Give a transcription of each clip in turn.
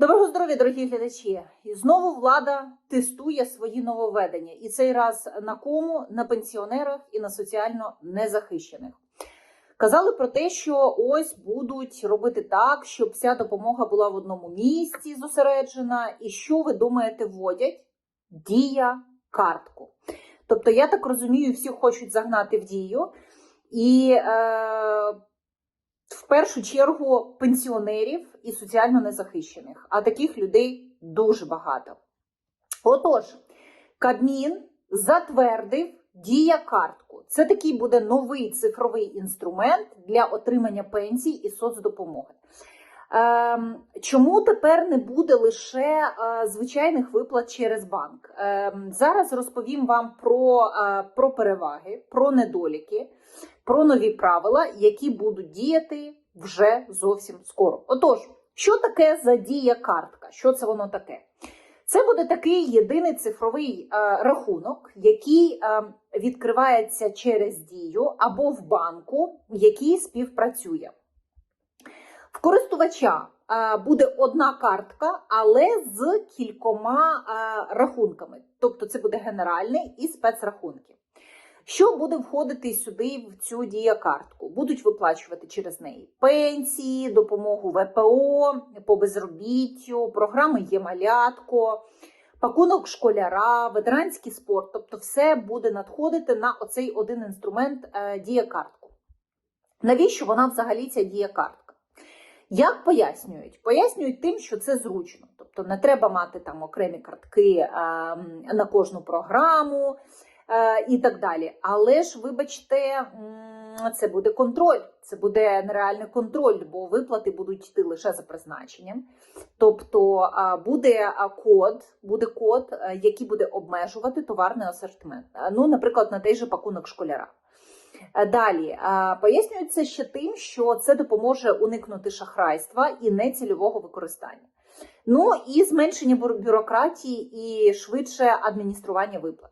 Доброго здоров'я, дорогі глядачі! І знову влада тестує свої нововведення. І цей раз на кому? На пенсіонерах і на соціально незахищених. Казали про те, що ось будуть робити так, щоб вся допомога була в одному місці зосереджена. І що ви думаєте, вводять? Дія картку. Тобто, я так розумію, всі хочуть загнати в дію. І е, в першу чергу пенсіонерів і соціально незахищених, а таких людей дуже багато. Отож, Кабмін затвердив дія картку. Це такий буде новий цифровий інструмент для отримання пенсій і соцдопомоги. Ем, чому тепер не буде лише е, звичайних виплат через банк? Ем, зараз розповім вам про, е, про переваги, про недоліки, про нові правила, які будуть діяти вже зовсім скоро. Отож, що таке за дія картка? Що це воно таке? Це буде такий єдиний цифровий е, рахунок, який відкривається через дію або в банку, який співпрацює. В користувача е, буде одна картка, але з кількома е, рахунками. Тобто це буде генеральний і спецрахунки. Що буде входити сюди в цю діякартку? Будуть виплачувати через неї пенсії, допомогу ВПО, по безробіттю, програми Є-малятко, пакунок школяра, ветеранський спорт. Тобто, все буде надходити на оцей один інструмент е, діякартку. Навіщо вона взагалі ця діякартка? Як пояснюють? Пояснюють тим, що це зручно. Тобто не треба мати там окремі картки на кожну програму е, і так далі. Але ж, вибачте, це буде контроль, це буде нереальний контроль, бо виплати будуть йти лише за призначенням. Тобто буде код, буде код, е, який буде обмежувати товарний асортимент. Е, Ну, наприклад, на той же пакунок школяра. Е, Далі пояснюється ще тим, що це допоможе уникнути шахрайства і нецільового використання. Ну і зменшення бюрократії і швидше адміністрування виплат.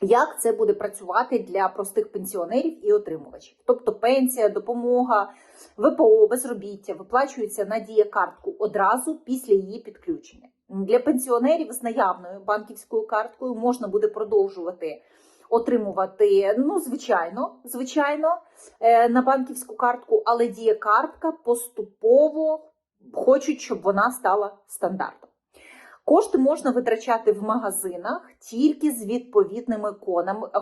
Як це буде працювати для простих пенсіонерів і отримувачів? Тобто пенсія, допомога, ВПО, безробіття виплачується на дієкартку одразу після її підключення. Для пенсіонерів з наявною банківською карткою можна буде продовжувати отримувати, ну, звичайно, звичайно, е, на банківську картку, але дієкартка поступово хочуть, щоб вона стала стандартом. Кошти можна витрачати в магазинах тільки з відповідними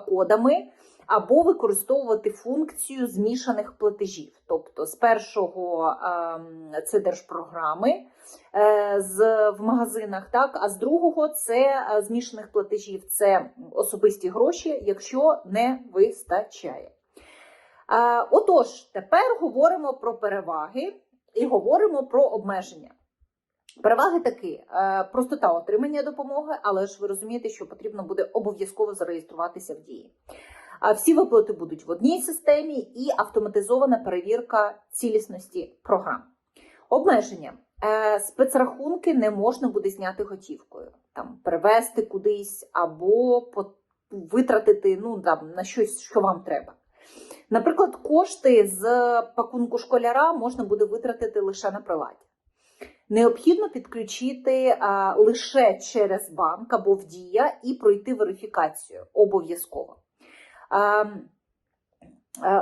кодами або використовувати функцію змішаних платежів. Тобто з першого ем, це держпрограми е, в магазинах, так, а з другого це е, змішаних платежів, це особисті гроші, якщо не вистачає. Е, Отож, тепер говоримо про переваги і говоримо про обмеження. Переваги такі: е, простота отримання допомоги, але ж ви розумієте, що потрібно буде обов'язково зареєструватися в дії. Всі виплати будуть в одній системі і автоматизована перевірка цілісності програм. Обмеження. Е, Спецрахунки не можна буде зняти готівкою, там перевести кудись або витратити ну, там, на щось, що вам треба. Наприклад, кошти з пакунку школяра можна буде витратити лише на приладі. Необхідно підключити лише через банк або в Дія і пройти верифікацію обов'язково.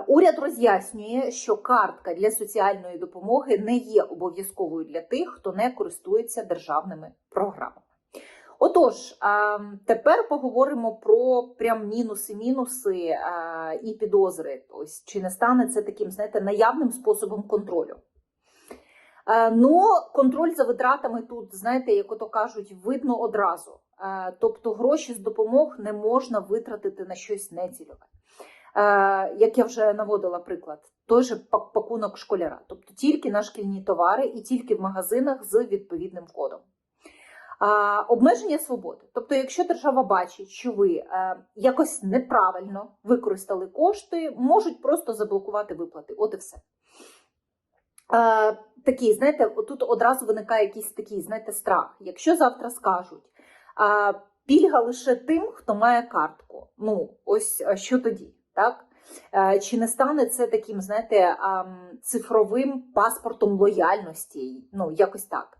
Уряд роз'яснює, що картка для соціальної допомоги не є обов'язковою для тих, хто не користується державними програмами. Отож, тепер поговоримо про прям мінуси-мінуси і підозри. Ось чи не стане це таким, знаєте, наявним способом контролю. Е, Ну, контроль за витратами тут, знаєте, як ото кажуть, видно одразу. Е, Тобто гроші з допомог не можна витратити на щось нецільове. Е, Як я вже наводила приклад, той же пакунок школяра, тобто тільки на шкільні товари і тільки в магазинах з відповідним кодом. Обмеження свободи. Тобто, якщо держава бачить, що ви якось неправильно використали кошти, можуть просто заблокувати виплати. От і все. Такий, знаєте, тут одразу виникає якийсь такий, знаєте, страх. Якщо завтра скажуть, е, пільга лише тим, хто має картку. Ну, ось що тоді, так? Е, Чи не стане це таким, знаєте, цифровим паспортом лояльності? Ну, якось так.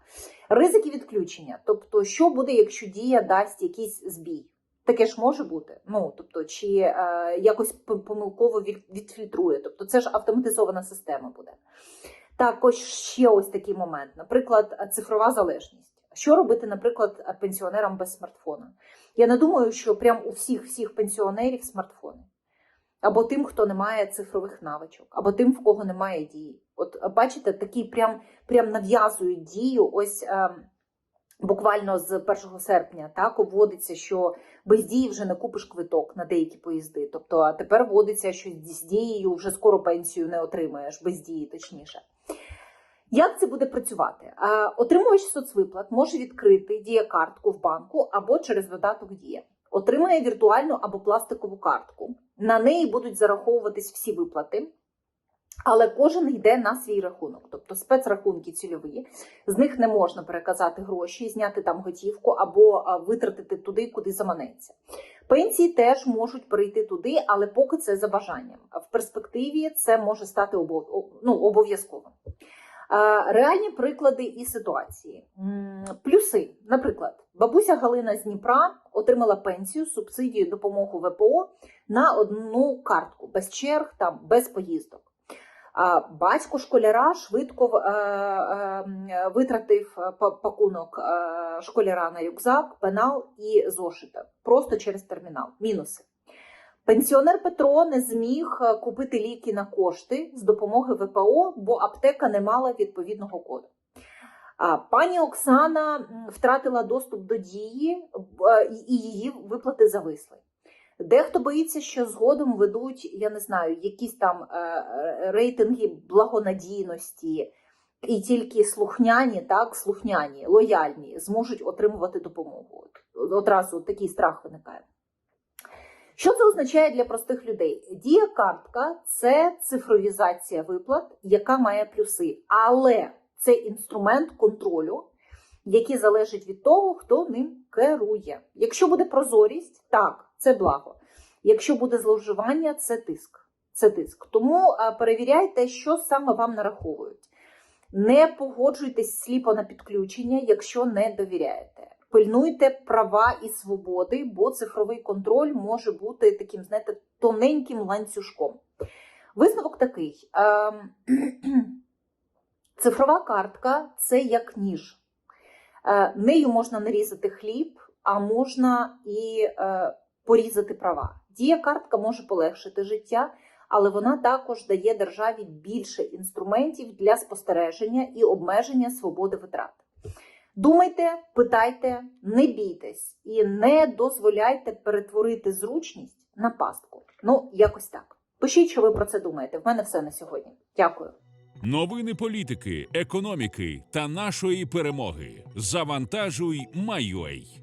Ризики відключення. Тобто, що буде, якщо дія дасть якийсь збій? Таке ж може бути. Ну, тобто, чи е, якось помилково відфільтрує. Тобто, це ж автоматизована система буде. Також ще ось такий момент, наприклад, цифрова залежність. Що робити, наприклад, пенсіонерам без смартфона? Я не думаю, що прям у всіх всіх пенсіонерів смартфони. Або тим, хто не має цифрових навичок, або тим, в кого немає дії. От бачите, такі прям, прям нав'язують дію. Ось е, буквально з 1 серпня так вводиться, що без дії вже не купиш квиток на деякі поїзди. Тобто, а тепер вводиться, що з дією вже скоро пенсію не отримаєш, без дії, точніше. Як це буде працювати? Е, Отримувач соцвиплат може відкрити діякартку в банку або через додаток Дія. Отримає віртуальну або пластикову картку. На неї будуть зараховуватись всі виплати, але кожен йде на свій рахунок, тобто спецрахунки цільові. З них не можна переказати гроші, зняти там готівку або витратити туди, куди заманеться. Пенсії теж можуть перейти туди, але поки це за бажанням. В перспективі це може стати обов- ну, обов'язковим. Реальні приклади і ситуації. Плюси, наприклад, бабуся Галина з Дніпра отримала пенсію, субсидію, допомогу ВПО на одну картку, без черг, там, без поїздок. Батько школяра швидко е, е, витратив е, пакунок школяра на рюкзак, пенал і зошита просто через термінал. Мінуси. Пенсіонер Петро не зміг е, купити ліки на кошти з допомоги ВПО, бо аптека не мала відповідного коду. Пані Оксана втратила доступ до дії е, і її виплати зависли. Дехто боїться, що згодом ведуть, я не знаю, якісь там е, рейтинги благонадійності, і тільки слухняні, так, слухняні, лояльні зможуть отримувати допомогу. Одразу такий страх виникає. Що це означає для простих людей? Дія картка це цифровізація виплат, яка має плюси, але це інструмент контролю, який залежить від того, хто ним керує. Якщо буде прозорість, так, це благо. Якщо буде зловживання, це тиск. Це тиск. Тому е, перевіряйте, що саме вам нараховують. Не погоджуйтесь сліпо на підключення, якщо не довіряєте. Пильнуйте права і свободи, бо цифровий контроль може бути таким, знаєте, тоненьким ланцюжком. Висновок такий: ем, цифрова картка це як ніж. Е, Нею можна нарізати хліб, а можна і е, порізати права. Дія картка може полегшити життя, але вона також дає державі більше інструментів для спостереження і обмеження свободи витрат. Думайте, питайте, не бійтесь і не дозволяйте перетворити зручність на пастку. Ну, якось так. Пишіть, що ви про це думаєте. В мене все на сьогодні. Дякую. Новини політики, економіки та нашої перемоги. Завантажуй, Майой.